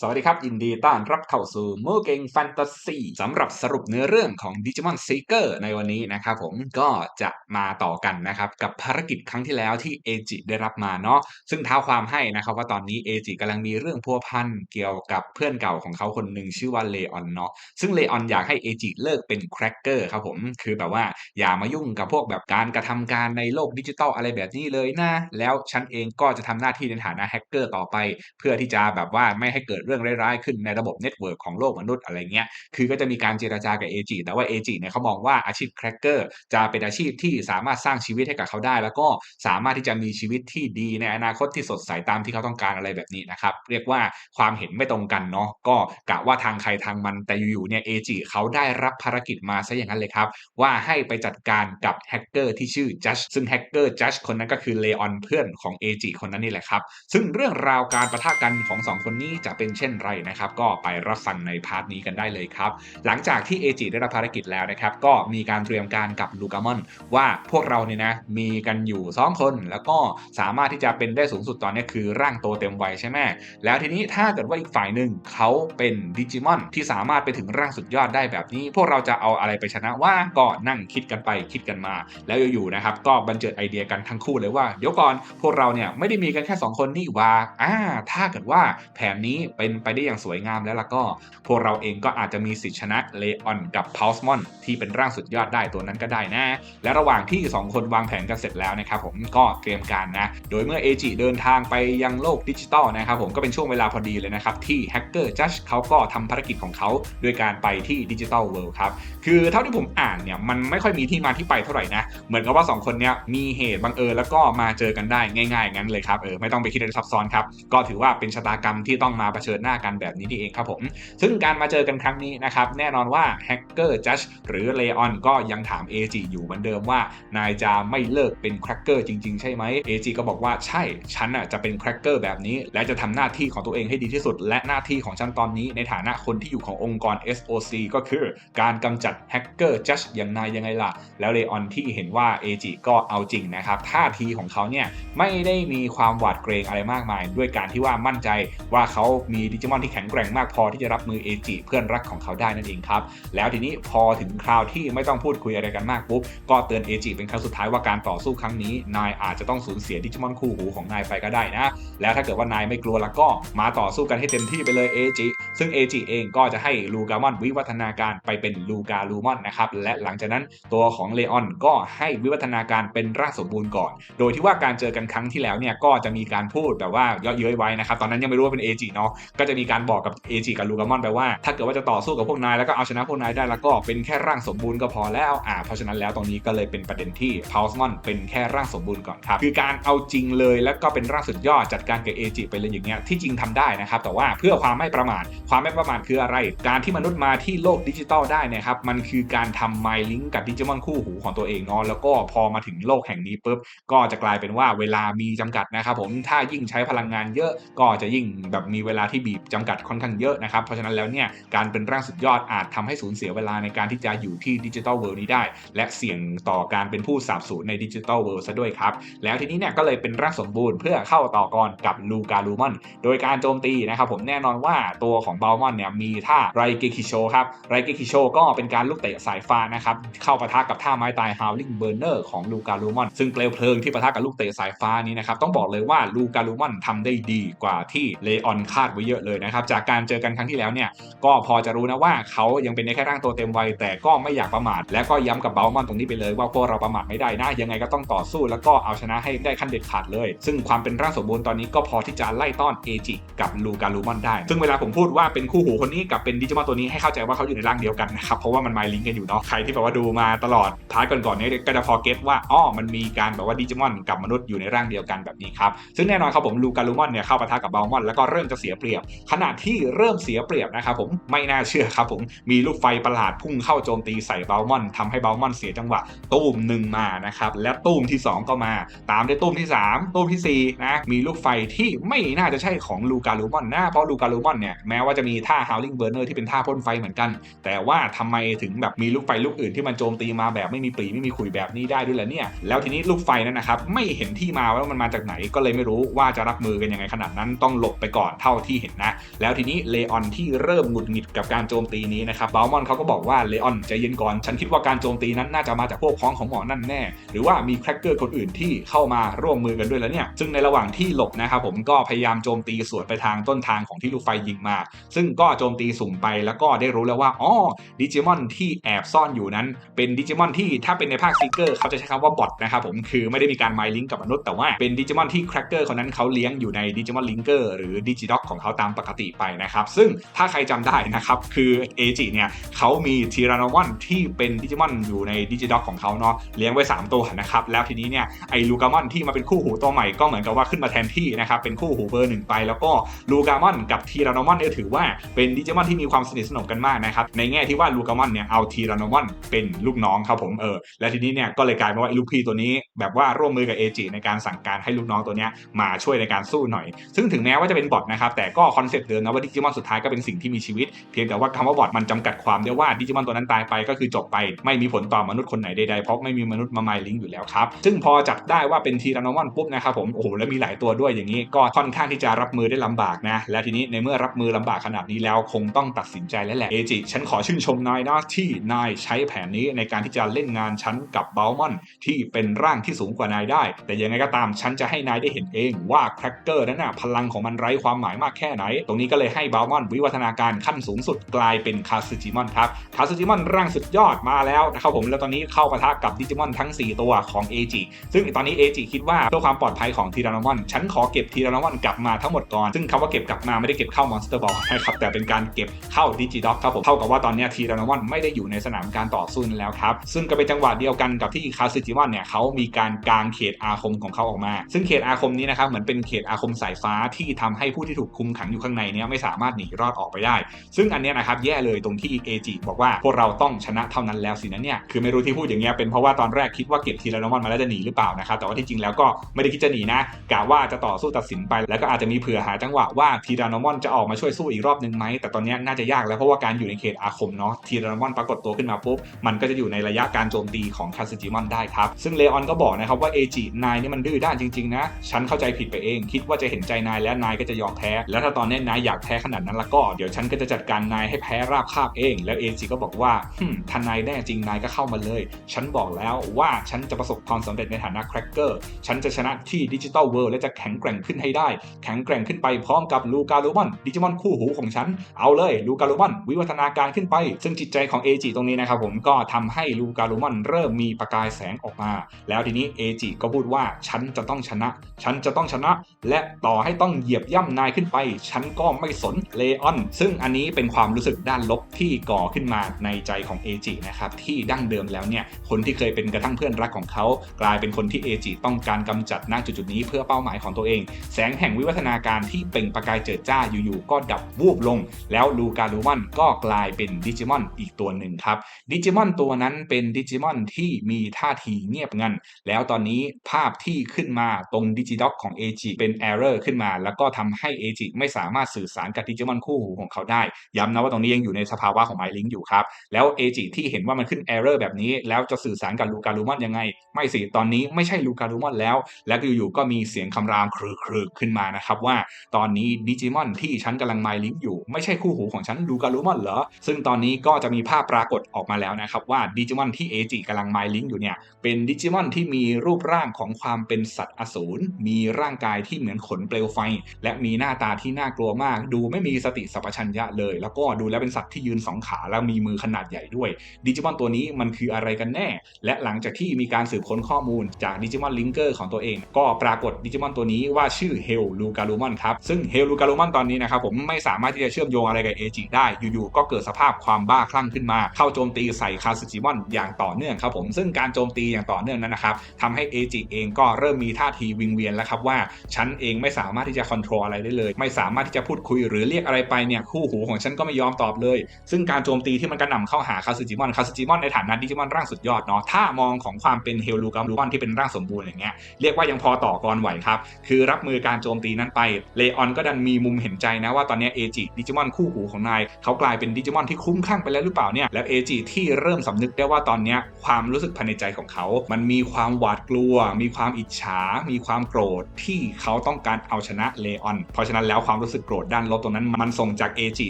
สวัสดีครับ ยินดีต้อนรับเข้าสู่มูเกงแฟนตาซีสำหรับสรุปเนื้อเรื่องของ Digimon Seeker ในวันนี้นะครับผมก็จะมาต่อกันนะครับ กับภารกิจครั้งที่แล้วที่เอจิได้รับมาเนาะซึ่งเท้าความให้นะครับว่าตอนนี้เอจิกำลังมีเรื่องพัวพันเกี่ยวกับเพื่อนเก่าของเขาคนหนึ่งชื่อว่าเลออนเนาะซึ่งเลออนอยากให้เอจิเลิกเป็นแครกเกอร์ครับผมคือแบบว่าอย่ามายุ่งกับพวกแบบการกระทำการในโลกดิจิทัลอะไรแบบนี้เลยนะแล้วฉันเองก็จะทำหน้าที่ในฐานะแฮกเกอร์ต่อไป เพื่อที่จะแบบว่าไม่ให้เกิดเรื่องร้ายๆขึ้นในระบบเน็ตเวิร์กของโลกมนุษย์อะไรเงี้ยคือก็จะมีการเจราจากับเอจิแต่ว่าเอจิเนี่ยเขามองว่าอาชีพแครกเกอร์จะเป็นอาชีพที่สามารถสร้างชีวิตให้กับเขาได้ แล้วก็สามารถที่จะมีชีวิตที่ดีในอนาคตที่สดใสตามที่เขาต้องการอะไรแบบนี้นะครับเรียกว่าความเห็นไม่ตรงกันเนาะก็กะว่าทางใครทางมันแต่อยู่ๆเนี่ยเอจิเขาได้รับภารกิจมาซะอย่างนั้นเลยครับ ว่าให้ไปจัดการกับแฮกเกอร์ที่ชื่อจัชซึ่งแฮกเกอร์จัชคนนั้นก็คือเลออนเพื่อนของเอจิคนนั้นนี่แหละครับซึ่งเรื่องราวการประทะกันของสองคนนี้จะเป็นเช่นไรนะครับ ก็ไปรับฟังในพาร์ทนี้กันได้เลยครับ หลังจากที่เอจิได้รับภารกิจแล้วนะครับ ก็มีการเตรียมการกับลูกามอนว่าพวกเราเนี่ยนะมีกันอยู่สองคน แล้วก็สามารถที่จะเป็นได้สูงสุดตอนนี้คือร่างโตเต็มวัยใช่ไหมแล้วทีนี้ถ้าเกิดว่าอีกฝ่ายหนึ่งเขาเป็นดิจิมอนที่สามารถไปถึงร่างสุดยอดได้แบบนี้ พวกเราจะเอาอะไรไปชนะว่าก็นั่งคิดกันไปคิดกันมา แล้วอยู่ๆนะครับก็บันเจิดไอเดียกันทั้งคู่เลยว่าเดี๋ยวก่อนพวกเราเนี่ยไม่ได้มีกันแค่ 2 คนนี่ว่าอ่าถ้าเกิดว่าแผนนี้ไปเป็นไปได้อย่างสวยงามแล้วล่ะก็ พวกเราเองก็อาจจะมีสิทธิชนะเลออนกับพาวส์มอนที่เป็นร่างสุดยอดได้ตัวนั้นก็ได้นะ และระหว่างที่ 2 คนวางแผนกันเสร็จแล้วนะครับผมก็เตรียมการนะ โดยเมื่อเอจิเดินทางไปยังโลกดิจิตอลนะครับผมก็เป็นช่วงเวลาพอดีเลยนะครับ ที่แฮกเกอร์จัชเขาก็ทำภารกิจของเขาโดยการไปที่ดิจิตอลเวิลด์ครับ คือเท่าที่ผมอ่านเนี่ยมันไม่ค่อยมีที่มาที่ไปเท่าไหร่นะ เหมือนกับว่า 2 คนเนี้ยมีเหตุบังเอิญแล้วก็มาเจอกันได้ง่ายๆงั้นเลยครับเออไม่ต้องไปคิดอะไรซับซ้อนครับก็ถือว่าเป็นชะตากรรมที่ต้องมาเผชิญหน้ากันแบบนี้นี่เองครับผม ซึ่งการมาเจอกันครั้งนี้นะครับ แน่นอนว่าแฮกเกอร์จัชหรือเลออนก็ยังถาม AG อยู่เหมือนเดิมว่านายจะไม่เลิกเป็นแครกเกอร์จริง ๆ ใช่ไหม AG ก็บอกว่าใช่ ฉันอะจะเป็นแครกเกอร์แบบนี้ และจะทำหน้าที่ของตัวเองให้ดีที่สุด และหน้าที่ของฉันตอนนี้ในฐานะคนที่อยู่ขององค์กร SOC ก็คือการกำจัดแฮกเกอร์จัชอย่างนายยังไงล่ะ แล้วเลออนที่เห็นว่า AG ก็เอาจริงนะครับท่าทีของเขาเนี่ยไม่ได้มีความหวาดเกรงอะไรมากมาย ด้วยการที่ว่ามั่นใจว่าเขามีดิจิมอนที่แข็งแกร่งมากพอที่จะรับมือ AG เพื่อนรักของเขาได้นั่นเองครับ แล้วทีนี้พอถึงคราวที่ไม่ต้องพูดคุยอะไรกันมากปุ๊บ ก็เตือนเอจิเป็นครั้งสุดท้ายว่าการต่อสู้ครั้งนี้ นายอาจจะต้องสูญเสียดิจิมอนคู่หูของนายไปก็ได้นะ แล้วถ้าเกิดว่านายไม่กลัวแล้วก็มาต่อสู้กันให้เต็มที่ไปเลยเอจิซึ่งเอจิเองก็จะให้ลูกามอนวิวัฒนาการไปเป็นลูกาลูมอนนะครับและหลังจากนั้นตัวของเลออนก็ให้วิวัฒนาการเป็นร่างสมบูรณ์ก่อน โดยที่ว่าการเจอกันครั้งที่แล้วเนี่ยก็จะมีการพูดแบบว่าเยอะเย้ยไว้นะครับตอนนั้นยังไม่รู้ว่าเป็นเอจิเนาะก็จะมีการบอกกับเอจิกับลูกามอนไปว่า ถ้าเกิดว่าจะต่อสู้กับพวกนายแล้วก็เอาชนะพวกนายได้แล้วก็เป็นแค่ร่างสมบูรณ์ก็พอแล้วอ่าเพราะฉะนั้นแล้วตรงนี้ก็เลยเป็นประเด็นที่พาวส์มอนเป็นแค่ร่างสมบูรณ์ก่อนครับคือการเอาจริงเลยแล้วก็เป็นร่างสุดยอดจัดการกับเอจิไปเลยอย่างเงี้ยที่จริงทำได้นะครับแต่ว่าเพื่อความไม่ประมาทความไม่ประมาทคืออะไร การที่มนุษย์มาที่โลกดิจิตอลได้เนะครับมันคือการทำไมลิงก์กับดิจิมอนคู่หูของตัวเองเนาะแล้วก็พอมาถึงโลกแห่งนี้ปุ๊บก็จะกลายเป็นว่าเวลามีจำกัดนะครับผมถ้ายิ่งใช้พลังงานเยอะก็จะยิ่งแบบมีเวลาที่บีบจำกัดค่อนข้างเยอะนะครับ เพราะฉะนั้นแล้วเนี่ยการเป็นร่างสุดยอดอาจทำให้สูญเสียเวลาในการที่จะอยู่ที่ดิจิทัลเวิลด์นี้ได้ และเสี่ยงต่อการเป็นผู้สาบสูญในดิจิทัลเวิลด์ซะด้วยครับ แล้วทีนี้เนี่ยก็เลยเป็นร่างสมบูรณ์เพื่อเข้าต่อกรกับลูกาลูมอนโดยการโจมตีนะครับผมแน่นอนว่าตัวของเบลมอนเนี่ยมีท่าไรเกคิโชครับไรเกคิโชก็เป็นการลูกเตะสายฟ้านะครับเข้าปะทะกับท่าไม้ตายฮาวลิงเบอร์เนอร์ของลูกาลูมอนซึ่งเปลวเพลิงที่ปะทะกับลูกเตะสายฟ้านี้นะครับต้องบอกเลยว่าลูกาลูมอนทำได้ดีกว่าที่เลออนคาดไว้เยอะเลยนะครับ จากการเจอกันครั้งที่แล้วเนี่ยก็พอจะรู้นะว่าเขายังเป็นแค่ร่างตัวเต็มวัยแต่ก็ไม่อยากประมาท และก็ย้ำกับเบลมอนตรงนี้ไปเลยว่าพวกเราประมาทไม่ได้นะยังไงก็ต้องต่อสู้แล้วก็เอาชนะให้ได้ขั้นเด็ดขาดเลย ซึ่งความเป็นร่างสมบูรณ์ตอนนี้ก็พอที่จะไล่ต้อนเอจิกับลูกาลูมอนได้ ซึ่งเวลาผมพูดว่าเป็นคู่หูคนนี้กับเป็นดิจิมอนตัวนี้ให้เข้าใจว่าเขาอยู่ในร่างเดียวกันนะครับเพราะว่ามันไมลิงก์กันอยู่เนาะใครที่แบบว่าดูมาตลอดพาร์ทก่อนๆเนี้ก็จะพอเก็ตว่าอ้อมันมีการแบบว่าดิจิมอนกับมนุษย์อยู่ในร่างเดียวกันแบบนี้ครับซึ่งแน่นอนครับผมลูกาลูมอนเนี่ยเข้าปะทะกับบลมอนแล้วก็เริ่มจะเสียเปรียบขณะที่เริ่มเสียเปรียบนะครับผมไม่น่าเชื่อครับผมมีลูกไฟประหลาดพุ่งเข้าโจมตีใส่เบลมอนทำให้เบลมอนเสียจังหวะตู้มหนึ่งมานะครับและตู้มที่ 2 ก็มา ตามด้วยตู้มที่ 3 ตู้มทีสี่4นะมีลูกไฟที่ไม่น่าจะใช่ของลูกาลูมอนนะเพราะลูกาลูมอนเนี่ยแม้ว่าจะมีท่า Howling Burner ที่เป็นท่าพ่นไฟเหมือนกัน แต่ว่าทำไมถึงแบบมีลูกไฟลูกอื่นที่มันโจมตีมาแบบไม่มีปรีไม่มีขุยแบบนี้ได้ด้วยล่ะเนี่ยแล้วทีนี้ลูกไฟนั้นนะครับไม่เห็นที่มาว่ามันมาจากไหนก็เลยไม่รู้ว่าจะรับมือกันยังไงขนาดนั้นต้องหลบไปก่อนเท่าที่เห็นนะ แล้วทีนี้เลออนที่เริ่มหงุดหงิดกับการโจมตีนี้นะครับบาลมอนเขาก็บอกว่าเลออนใจเย็นก่อน ฉันคิดว่าการโจมตีนั้นน่าจะมาจากพวกพ้องของหมอนั่นแน่ หรือว่ามีแครกเกอร์คนอื่นที่เข้ามาร่วมมือกันด้วยแล้วเนี่ย ซึ่งในระหว่างที่หลบนะครับผมก็พยายามโจมตีสวนไปทางต้นทางของที่ลูกไฟยิงมา ซึ่งก็โจมตีสุ่มไปแล้วก็ได้รู้แล้วว่าอ๋อดิจิมอนที่แอบซ่อนอยู่นั้น เป็นดิจิมอนที่ถ้าเป็นในภาคซีเกอร์เขาจะใช้คำว่าบอทนะครับผมคือไม่ได้มีการไมลิงก์กับมนุษย์แต่ว่าเป็นดิจิมอนที่แครกเกอร์คนนั้นเขาเลี้ยงอยู่ในดิจิมอนลิงเกอร์หรือดิจิด็อกของเขาตามปกติไปนะครับ ซึ่งถ้าใครจำได้นะครับ คือเอจิเนี่ยเขามีทีรานอมอนที่เป็นดิจิมอนอยู่ในดิจิด็อกของเขาเนาะเลี้ยงไว้ 3 ตัวนะครับ แล้วทีนี้เนี่ยไอ้ลูกามอนที่มาเป็นคู่หูตัวใหม่ก็เหมือนกับว่าขึ้นมาแทนที่นะครับ เป็นคู่หูเบอร์หนึ่งไป แล้วก็ลูกามอนกับทีรานอมอนเนี่ยถือว่าเป็นดิจิมอนที่มีความสนิทสนมกันมากนะครับในแง่ที่ว่าลูกามอนเนี่ยเอาทีรานอมอนเป็นลูกน้องครับผมเออและทีนี้เนี่ยก็เลยกลายเป็นว่าไอลูกพี่ตัวนี้ แบบว่าร่วมมือกับเอจิในการสั่งการให้ลูกน้องตัวเนี้ยมาช่วยในการสู้หน่อย ซึ่งถึงแม้ว่าจะเป็นบอทนะครับแต่ก็คอนเซปต์เดิมนะว่าดิจิมอนสุดท้ายก็เป็นสิ่งที่มีชีวิต เพียงแต่ว่าคำว่าบอทมันจำกัดความได้ว่าดิจิมอนตัวนั้นตายไปก็คือจบไป ไม่มีผลต่อมนุษย์คนไหนใดๆเพราะไม่มีมนุษย์มาไมลิงอยู่แล้วครับซึ่งพอจับได้ว่าเป็นทีรานอมอนปุ๊บนะครับผมโอ้โหแล้วมีหลายตัวด้วยอย่างนี้ ก็ค่อนข้างที่จะรับมือได้ลำบากนะและทีนี้ในเมื่อรับมือลำบากขนาดนี้แล้วคงต้องตัดสินใจแล้วแหละเอจิฉันขอชื่นชมนายนะที่นายใช้แผนนี้ในการที่จะเล่นงานฉันกับเบลมอนที่เป็นร่างที่สูงกว่านายได้ แต่ยังไงก็ตามฉันจะให้นายได้เห็นเองว่าแครกเกอร์นั้นน่ะพลังของมันไร้ความหมายมากแค่ไหน ตรงนี้ก็เลยให้เบลมอนวิวัฒนาการขั้นสูงสุดกลายเป็นคาสึจิมอนครับคาสึจิมอนร่างสุดยอดมาแล้วนะครับผมแล้วตอนนี้เข้าปะทะกับดิจิมอนทั้ง 4 ตัวของเอจิซึ่งตอนนี้เอจิคิดว่าเพื่อความปลอดภัยของทีรานอมอนฉันขอเก็บทีรานอมอนกลับมาทั้งหมดก่อนซึ่งคำว่าเก็บกลับมาไม่ได้เก็บเข้ามอนสเตอร์บอลนะครับแต่เป็นการเก็บเข้าดิจิด็อกครับผมเท่ากับว่าตอนนี้ทีรานอมอนไม่ได้อยู่ในสนามการต่อสู้นั้นแล้วครับซึ่งก็เป็นจังหวะเดียวกันกับที่คาสึจิมอนเนี่ยเขามีการกางเขตอาคมของเขาออกมา ซึ่งเขตอาคมนี้นะครับเหมือนเป็นเขตอาคมสายฟ้าที่ทำให้ผู้ที่ถูกคุมขังอยู่ข้างในเนี้ยไม่สามารถหนีรอดออกไปได้ ซึ่งอันเนี้ยนะครับแย่เลยตรงที่เอจิบอกว่าพวกเราต้องชนะเท่านั้นแล้วสินะเนี่ยคือไม่รู้ที่พูดอย่างเงี้ยเป็นเพราะว่าตอนแรกคิดว่าเก็บทีรานอมอนมาแล้วจะหนีหรือเปล่านะครับแต่ว่าที่จริงแล้วก็ไม่ได้คิดจะหนีนะกะว่าจะต่อสู้ตัดสินไป แล้วก็อาจจะมีเผื่อหาจังหวะว่าทีรานอมอนจะออกมาช่วยสู้อีกรอบหนึ่งไหมแต่ตอนเนี้ยน่าจะยากแล้วเพราะว่าการอยู่ในเขตอาคมเนาะทีรานอมอนปรากฏตัวขึ้นมาปุ๊บมันก็จะอยู่ในระยะการโจมตีของคาสึจิมอนได้ครับซึ่งเลออนก็บอกนะครับว่าเอจินายนี่มันดื้อด้านจริงๆนะฉันเข้าใจผิดไปเอง คิดว่าจะเห็นใจนายแล้วนายก็จะยอมแพ้แล้วถ้าตอนนี้นายอยากแพ้ขนาดนั้นแล้วก็เดี๋ยวฉันก็จะจัดการนายให้แพ้ราบคาบเอง แล้วเอจิก็บอกว่าฮึมถ้านายแน่จริงนายก็เข้ามาเลย ฉันบอกแล้วว่าฉันจะประสบความสำเร็จในฐานะแครกเกอร์ฉันจะชนะที่ดิจิตอลเวิลด์และจะแข็งแกร่งขึ้นให้ได้ แข็งแกร่งขึ้นไปพร้อมกับลูกาลูมอนดิจิมอนคู่หูของฉัน เอาเลยลูกาลูมอนวิวัฒนาการขึ้นไป ซึ่งจิตใจของเอจิตรงนี้นะครับผมก็ทำให้ลูกาลูมอนเริ่มมีประกายแสงออกมา แล้วทีนี้เอจิก็พูดว่าฉันจะต้องชนะ ฉันจะต้องชนะ และต่อให้ต้องเหยียบย่ำนายขึ้นไปฉันก็ไม่สนเลออนซึ่งอันนี้เป็นความรู้สึกด้านลบที่ก่อขึ้นมาในใจของเอจินะครับที่ดั้งเดิมแล้วเนี่ยคนที่เคยเป็นกระทั่งเพื่อนรักของเขา กลายเป็นคนที่เอจิต้องการกำจัดณจุดๆนี้เพื่อเป้าหมายของตัวเอง แสงแห่งวิวัฒนาการที่เปล่งประกายเจิดจ้าอยู่ๆก็ดับวูบลง แล้วลูกาลูมอนก็กลายเป็นดิจิมอนอีกตัวหนึ่งครับดิจิมอนตัวนั้นเป็นดิจิมอนที่มีท่าทีเงียบงัน แล้วตอนนี้ภาพที่ขึ้นมาตรงดิจิด็อกของ AG เป็น Error ขึ้นมา แล้วก็ทำให้ AG ไม่สามารถสื่อสารกับดิจิมอนคู่หูของเขาได้ ย้ำนะว่าตรงนี้ยังอยู่ในสภาวะของ MyLink อยู่ครับ แล้ว AG ที่เห็นว่ามันขึ้น Error แบบนี้ แล้วจะสื่อสารกับลูกาลูมอนยังไง ไม่สิตอนนี้ไม่ใช่ลูกาลูมอนแล้ว แล้วอยู่ๆก็มีเสียงคำรามครึกๆขึ้นมานะครับว่าตอนนี้ดิจิมอนที่ฉันกำลัง MyLink อยู่ไม่ใช่คู่หูของฉันลูกาลูมอนเหรอซึ่งตอนนี้ก็จะมีภาพปรากฏออกมาแล้วนะครับว่าดิจิมอนที่ AG กำลัง MyLink อยู่เนี่ยเป็นดิจิมอนที่มีรูปร่างของความเป็นสัตว์อสูรมีร่างกายที่เหมือนขนเปลวไฟ และมีหน้าตาที่น่ากลัวมาก ดูไม่มีสติสัพพัญญะเลย แล้วก็ดูแล้วเป็นสัตว์ที่ยืนสองขาแล้วมีมือขนาดใหญ่ด้วย ดิจิมอนตัวนี้มันคืออะไรกันแน่ และหลังจากที่มีการสืบค้นข้อมูลจากดิจิมอนลิงเกอร์ของตัวเอง ก็ปรากฏดิจิมอนตัวนี้ว่าชื่อเฮลลูกาลูมอนครับ ซึ่งเฮลลูกาลูมอนตอนนี้นะครับผมไม่สามารถที่จะเชื่อมโยงอะไรกับเอจิได้ อยู่ๆก็เกิดสภาพความบ้าคลั่งขึ้นมา เข้าโจมตีใส่คาสึจิมอนอย่างต่อเนื่องครับผม ซึ่งการโจมตีอย่างต่อเนื่องนั้นนะครับทำให้เอจิเองก็เริ่มมีท่าทีวิงเวียนแล้วครับว่าฉันเองไม่สามารถที่จะควบคุมอะไรได้เลย ไม่สาามารถที่จะพูดคุยหรือเรียกอะไรไปเนี่ยคู่หูของฉันก็ไม่ยอมตอบเลย ซึ่งการโจมตีที่มันกระหน่ำเข้าหาคาสึจิมอนคาสึจิมอนในฐานะดิจิมอนร่างสุดยอดเนาะถ้ามองของความเป็นเฮลูกาลูมอนที่เป็นร่างสมบูรณ์อย่างเงี้ยเรียกว่ายังพอต่อกรไหวครับ คือรับมือการโจมตีนั้นไปเลออนก็ดันมีมุมเห็นใจนะว่าตอนนี้เอจิดิจิมอนคู่หูของนายเขากลายเป็นดิจิมอนที่คุ้มคลั่งไปแล้วหรือเปล่าเนี่ยแล้วเอจิที่เริ่มสำนึกได้ว่าตอนเนี้ยความรู้สึกภายในใจของเขา มันมีความหวาดกลัว มีความอิจฉา มีความโกรธที่เขาต้องการเอาชนะเลออน เพราะฉะนั้นแล้วความความรู้สึกโกรธด้านลบตรงนั้นมันส่งจากเอจิ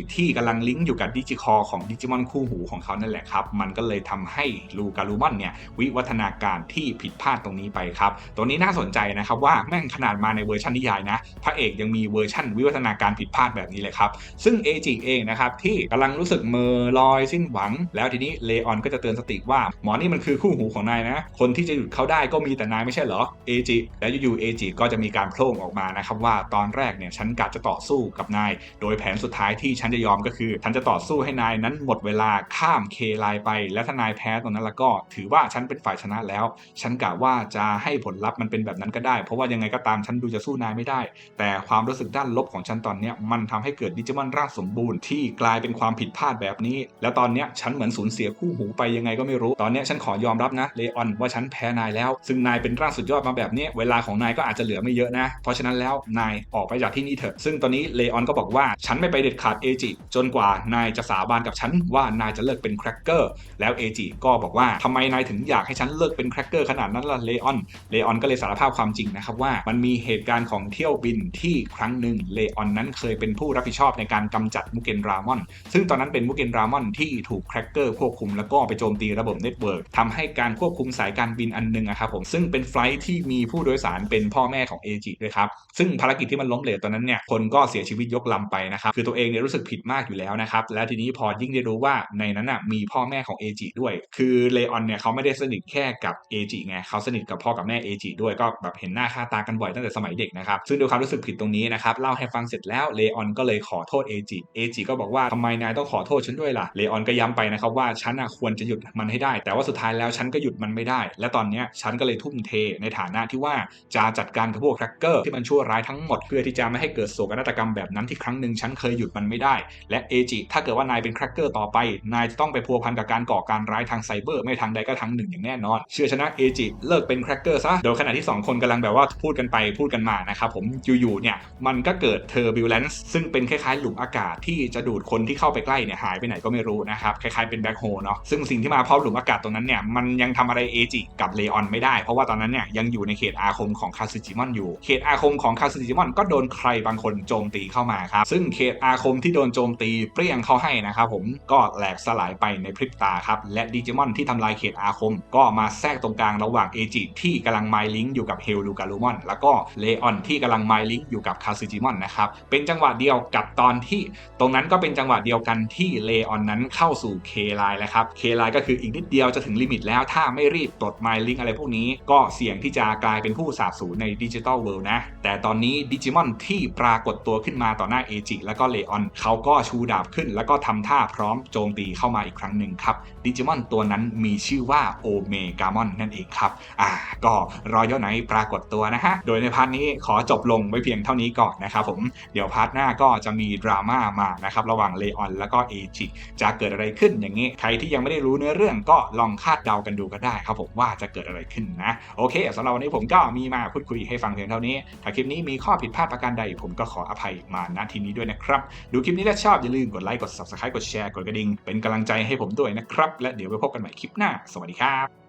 ที่กำลังลิงก์อยู่กับดิจิคอของดิจิมอนคู่หูของเขานั่นแหละครับ มันก็เลยทำให้ลูการูมอนเนี่ยวิวัฒนาการที่ผิดพลาดตรงนี้ไปครับ ตัวนี้น่าสนใจนะครับว่าแม่งขนาดมาในเวอร์ชันนิยายนะ พระเอกยังมีเวอร์ชันวิวัฒนาการผิดพลาดแบบนี้เลยครับ ซึ่งเอจิเองนะครับที่กำลังรู้สึกเมอลอยสิ้นหวัง แล้วทีนี้เลออนก็จะเตือนสติว่าหมอนี่มันคือคู่หูของนายนะ คนที่จะหยุดเขาได้ก็มีแต่นายไม่ใช่เหรอเอจิแล้วอยู่ๆเอจิก็จะมีการโพล่งออกมานะครับว่าตอนแรกเนี่ยฉันกะจะต่ออสู้กับนาย โดยแผนสุดท้ายที่ฉันจะยอมก็คือ ฉันจะต่อสู้ให้นายนั้นหมดเวลาข้ามเคไลน์ไป และถ้านายแพ้ตรงนั้นแล้วก็ถือว่าฉันเป็นฝ่ายชนะแล้ว ฉันกะว่าจะให้ผลลัพธ์มันเป็นแบบนั้นก็ได้ เพราะว่ายังไงก็ตามฉันดูจะสู้นายไม่ได้ แต่ความรู้สึกด้านลบของฉันตอนนี้มันทำให้เกิดดิจิมอนร่างสมบูรณ์ที่กลายเป็นความผิดพลาดแบบนี้ แล้วตอนนี้ฉันเหมือนสูญเสียคู่หูไปยังไงก็ไม่รู้ ตอนนี้ฉันขอยอมรับนะเลออนว่าฉันแพ้นายแล้ว ซึ่งนายเป็นร่างสุดยอดมาแบบนี้ เวลาของนายก็อาจจะเหลือไม่เยอะนะ เพราะฉะนั้นแล้วนายออกไปจากที่นี่เถอะซึ่งตอนนี้เลออนก็บอกว่าฉันไม่ไปเด็ดขาดเอจิจนกว่านายจะสาบานกับฉันว่านายจะเลิกเป็นแครกเกอร์แล้วเอจิก็บอกว่าทำไมนายถึงอยากให้ฉันเลิกเป็นแครกเกอร์ขนาดนั้นล่ะเลออนเลออนก็เลยสารภาพความจริงนะครับว่ามันมีเหตุการณ์ของเที่ยวบินที่ครั้งหนึ่งเลออนนั้นเคยเป็นผู้รับผิดชอบในการกำจัดมุกเกนรามอน ซึ่งตอนนั้นเป็นมุกเกนรามอนที่ถูกแครกเกอร์ควบคุมแล้วก็ไปโจมตีระบบเน็ตเวิร์กทำให้การควบคุมสายการบินอันหนึงอะครับผมซึ่งเป็นไฟลท์ที่มีผู้โดยสารเป็นพ่อแม่ของเอจิด้วยครับซึ่งภารกิจที่มันล้มเหลวตอนนั้นเนี่ยคนกก็เสียชีวิตยกลำไปนะครับคือตัวเองเนี่ยรู้สึกผิดมากอยู่แล้วนะครับแล้วทีนี้พอยิ่งได้รู้ว่าในนั้นน่ะมีพ่อแม่ของเอจิด้วย คือเลออนเนี่ยเขาไม่ได้สนิทแค่กับเอจิไงเขาสนิทกับพ่อกับแม่เอจิด้วยก็แบบเห็นหน้าค่าตากันบ่อยตั้งแต่สมัยเด็กนะครับซึ่งด้วยความรู้สึกผิดตรงนี้นะครับเล่าให้ฟังเสร็จแล้วเลออนก็เลยขอโทษเอจิเอจิก็บอกว่าทำไมนายต้องขอโทษฉันด้วยล่ะเลออนก็ย้ำไปนะครับว่าฉันน่ะควรจะหยุดมันให้ได้ แต่ว่าสุดท้ายแล้วฉันก็หยุดมันไม่ได้ และตอนเนี้ยฉันก็เลยทุ่มเทในฐานะที่ว่าจะจัดการกับพวกแครกเกอร์ที่มันชั่วร้ายทั้งหมดเพื่อที่จะไม่ให้เกิดโศกนาฏกรรมแบบนั้นที่ครั้งหนึ่งฉันเคยหยุดมันไม่ได้ และเอจิถ้าเกิดว่านายเป็นแครกเกอร์ต่อไป นายจะต้องไปพัวพันกับการก่อการร้ายทางไซเบอร์ไม่ทางใดก็ทางหนึ่งอย่างแน่นอน เชื่อชนะเอจิเลิกเป็นแครกเกอร์ซะโดยขณะที่ 2 คนกำลังแบบว่าพูดกันไปพูดกันมานะครับผมอยู่ๆเนี่ยมันก็เกิดเทอร์บิวเลนซ์ซึ่งเป็นคล้ายๆหลุมอากาศที่จะดูดคนที่เข้าไปใกล้เนี่ยหายไปไหนก็ไม่รู้นะครับคล้ายๆเป็นแบ็คโฮเนาะซึ่งสิ่งที่มาพร้อมหลุมอากาศตรงนั้นเนี่ยมันยังทำอะไรเอจิกับเลออนไม่ได้ เพราะว่าตอนนั้นเนี่ยยังอยู่ในเขตอาคมของคาซึจิมอนอยู่ เขตอาคมของคาซึจิมอนก็โดนใครบางคนโจมตีเข้ามาครับ ซึ่งเขตอาคมที่โดนโจมตีเปรี้ยงเข้าให้นะครับผมก็แหลกสลายไปในพริบตาครับ และดิจิมอนที่ทำลายเขตอาคม ก็มาแทรกตรงกลางระหว่างเอจิที่กำลังไมลิงอยู่กับเฮลลูการูมอนแล้วก็เลออนที่กำลังไมลิงอยู่กับคาซึจิมอนนะครับเป็นจังหวะเดียวกับตอนที่ ตรงนั้นก็เป็นจังหวะเดียวกันที่เลออนนั้นเข้าสู่เคไลน์แล้วครับเคไลน์ก็คืออีกนิดเดียวจะถึงลิมิตแล้วถ้าไม่รีบปลดไมลิงอะไรพวกนี้ก็เสี่ยงที่จะกลายเป็นผู้สาบสูญในดิจิตอลเวิลด์นะแต่ตอนนี้ดิจิมอนที่ปรากฏตัวขึ้นมาต่อหน้าเอจิแล้วก็เลออนเขาก็ชูดาบขึ้น แล้วก็ทำท่าพร้อมโจมตีเข้ามาอีกครั้งหนึ่งครับดิจิมอนตัวนั้นมีชื่อว่าโอเมกามอนนั่นเองครับอ่าก็รอยอไหนปรากฏตัวนะฮะโดยในพาร์ทนี้ขอจบลงไว้เพียงเท่านี้ก่อนนะครับผมเดี๋ยวพาร์ทหน้าก็จะมีดราม่ามานะครับระหว่างเลออนแล้วก็เอจิจะเกิดอะไรขึ้นอย่างนี้ใครที่ยังไม่ได้รู้เนื้อเรื่องก็ลองคาดเดากันดูก็ได้ครับผมว่าจะเกิดอะไรขึ้นนะโอเคสำหรับวันนี้ผมก็มีมาพูดคุยให้ฟังเพียงเท่านี้ ถ้าคลิปนี้มีข้อผิดพลาดประการใดผมก็ขออภัยมาณที่นี้ด้วยนะครับ ดูคลิปนี้แล้วชอบอย่าลืมกดไลค์กด subscribe กดแชร์กดกระดิ่งเป็นกำลังใจให้ผมด้วยนะครับ และเดี๋ยวไปพบกันใหม่คลิปหน้า สวัสดีครับ